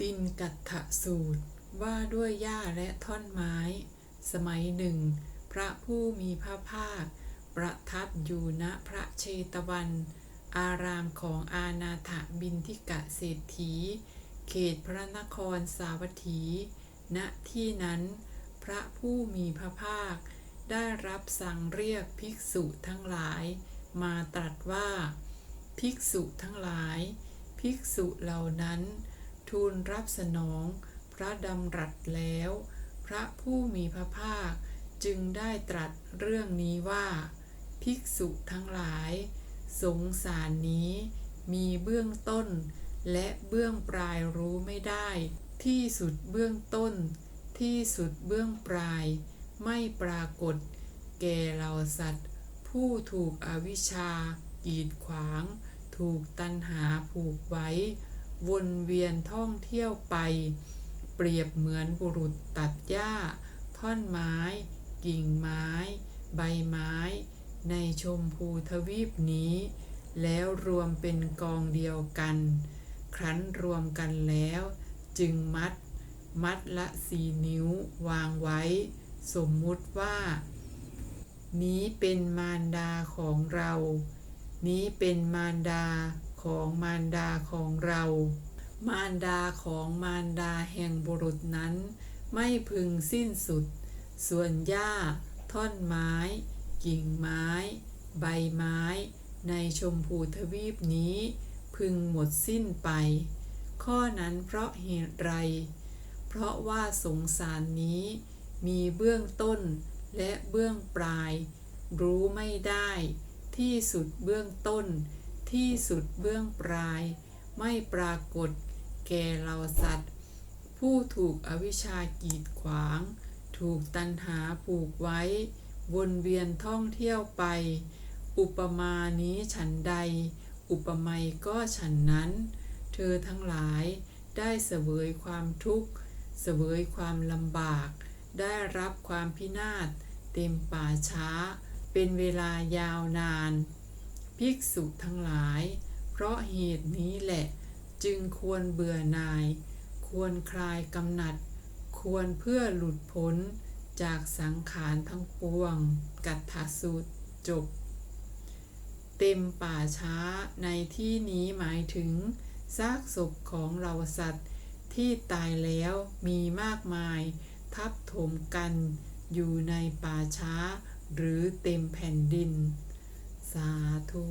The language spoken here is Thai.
ตินกัตถสูตร ว่าด้วยหญ้าและท่อนไม้ สมัยหนึ่ง พระผู้มีพระภาค ประทับอยู่ณพระเชตวัน อารามของอาณาถบินทิกะเศรษฐี เขตพระนครสาวัตถี ณที่นั้น พระผู้มีพระภาค ได้รับสั่งเรียกภิกษุทั้งหลาย มาตรัสว่า ภิกษุทั้งหลาย ภิกษุเหล่านั้น ทูลรับสนอง พระดำรัสแล้ว พระผู้มีพระภาคจึงได้ตรัสเรื่องนี้ว่า ภิกษุทั้งหลาย สงสารนี้มีเบื้องต้น และเบื้องปลายรู้ไม่ได้ ที่สุดเบื้องต้น ที่สุดเบื้องปลาย ไม่ปรากฏ แก่เหล่าสัตว์ ผู้ถูกอวิชชากีดขวาง ถูกตัณหาผูกไว้ วนเวียนท่องเที่ยวไป เปรียบเหมือนบุรุษตัดหญ้า ท่อนไม้ กิ่งไม้ ใบไม้ ในชมพูทวีปนี้ แล้วรวมเป็นกองเดียวกัน ครั้นรวมกันแล้ว จึงมัด มัดละสี่นิ้ววางไว้ สมมุติว่า นี้เป็นมารดาของเรา นี้เป็นมารดาของมารดาของเรา มารดาของมารดาแห่งบุรุษนั้น ไม่พึงสิ้นสุด ส่วนหญ้า ท่อนไม้ กิ่งไม้ ใบไม้ ในชมพูทวีปนี้ พึงหมดสิ้นไป ข้อนั้นเพราะเหตุไร เพราะว่าสงสารนี้ มีเบื้องต้นและเบื้องปลาย รู้ไม่ได้ ที่สุดเบื้องต้น ที่สุดเบื้องปลาย ไม่ปรากฏแก่เราสัตว์ ผู้ถูกอวิชากีดขวาง ถูกตัณหาผูกไว้ วนเวียนท่องเที่ยวไป อุปมานี้ฉันใด อุปไมยก็ฉันนั้น เธอทั้งหลายได้เสวยความทุกข์ เสวยความลำบาก ได้รับความพินาศ เต็มป่าช้า เป็นเวลายาวนาน ภิกษุทั้งหลาย เพราะเหตุนี้แหละ จึงควรเบื่อหน่าย ควรคลายกำหนัด ควรเพื่อหลุดพ้นจากสังขารทั้งปวง กัตถสูตรจบ เต็มป่าช้าในที่นี้หมายถึงซากศพของเราสัตว์ที่ตายแล้วมีมากมาย ทับถมกันอยู่ในป่าช้าหรือเต็มแผ่นดิน สาธุ